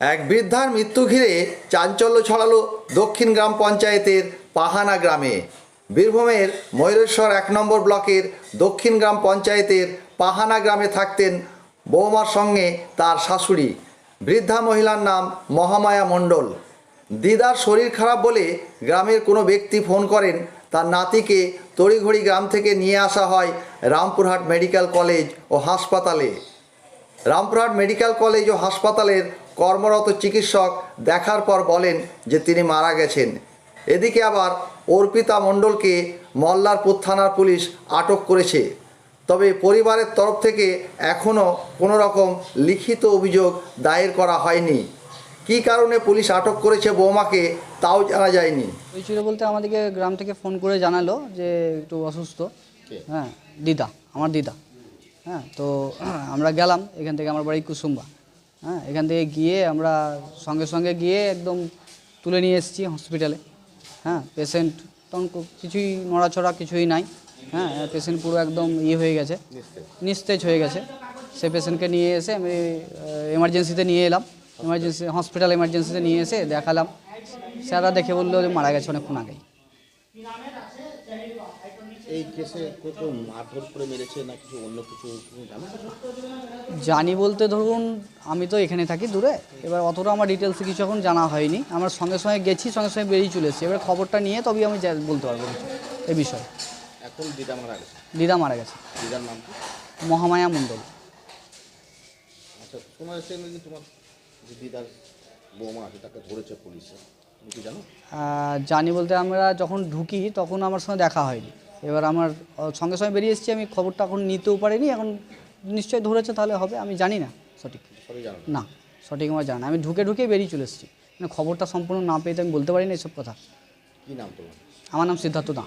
এক বৃদ্ধার মৃত্যু ঘিরে চাঞ্চল্য ছড়ালো দক্ষিণ গ্রাম পঞ্চায়েতের পাহানা গ্রামে। বীরভূমের ময়ূরেশ্বর এক নম্বর ব্লকের দক্ষিণ গ্রাম পঞ্চায়েতের পাহানা গ্রামে থাকতেন বৌমার সঙ্গে তার শাশুড়ি। বৃদ্ধা মহিলার নাম মহামায়া মণ্ডল। দিদার শরীর খারাপ বলে গ্রামের কোনো ব্যক্তি ফোন করেন, তার নাতিকে তড়িঘড়ি গ্রাম থেকে নিয়ে আসা হয় রামপুরহাট মেডিকেল কলেজ ও হাসপাতালে। রামপুরহাট মেডিকেল কলেজ ও হাসপাতালের কর্মরত চিকিৎসক দেখার পর বলেন যে তিনি মারা গেছেন। এদিকে আবার অর্পিতা মণ্ডলকে মল্লারপুর থানার পুলিশ আটক করেছে। তবে পরিবারের তরফ থেকে এখনও কোনো রকম লিখিত অভিযোগ দায়ের করা হয়নি। কী কারণে পুলিশ আটক করেছে বৌমাকে তাও জানা যায়নি। হয়েছিল বলতে আমাদেরকে গ্রাম থেকে ফোন করে জানালো যে একটু অসুস্থ। হ্যাঁ দিদা আমার দিদা। হ্যাঁ তো আমরা গেলাম এখান থেকে আমার বাড়ি কুসুম্বা। হ্যাঁ এখান থেকে গিয়ে আমরা সঙ্গে সঙ্গে গিয়ে একদম তুলে নিয়ে এসেছি হসপিটালে হ্যাঁ পেশেন্ট তখন কিছুই নড়াচড়া কিছুই নাই। হ্যাঁ পেশেন্ট পুরো একদম ইয়ে হয়ে গেছে। নিস্তেজ। হয়ে গেছে। সে পেশেন্টকে নিয়ে এসে আমি এমার্জেন্সিতে নিয়ে এলাম। এমার্জেন্সি হসপিটাল এমার্জেন্সিতে নিয়ে এসে দেখালাম। স্যাররা দেখে বলল যে মারা গেছে অনেকক্ষণ আগেই। এই কেসে কেউ কেউ মারধর করে মেরেছে না কিছু অন্য কিছু জানো বলতে ধরুন আমি তো এখানে থাকি দূরে। এবার অতটা আমার ডিটেলসে কিছু এখন জানা হয়নি। আমার সঙ্গে সঙ্গে গেছি সঙ্গে সঙ্গে বেরিয়ে চলে এসেছি। এবার খবরটা নিয়ে তবেই আমি বলতে পারব কিছু এই বিষয়ে। এখন দিদা মারা গেছে। দিদা মারা গেছে। দিদার নাম কি? মহামায়া মণ্ডল। আচ্ছা যাচ্ছে নাকি তোমার দিদার বৌমা আছে তাকে ধরেছে পুলিশে। জানো? জানি বলতে আমরা যখন ঢুকি তখন আমার সঙ্গে দেখা হয়নি। এবার আমার সঙ্গে সঙ্গে বেরিয়ে এসেছি আমি খবরটা এখন নিতেও পারিনি এখন নিশ্চয়ই ধরেছে তাহলে হবে আমি জানি না সঠিক। না? সঠিক আমার জানা আমি ঢুকে ঢুকে বেরিয়ে চলে এসেছি। মানে খবরটা সম্পূর্ণ না পেয়ে তো আমি বলতে পারি না এসব কথা। কি নাম তোমার? আমার নাম সিদ্ধার্থ দা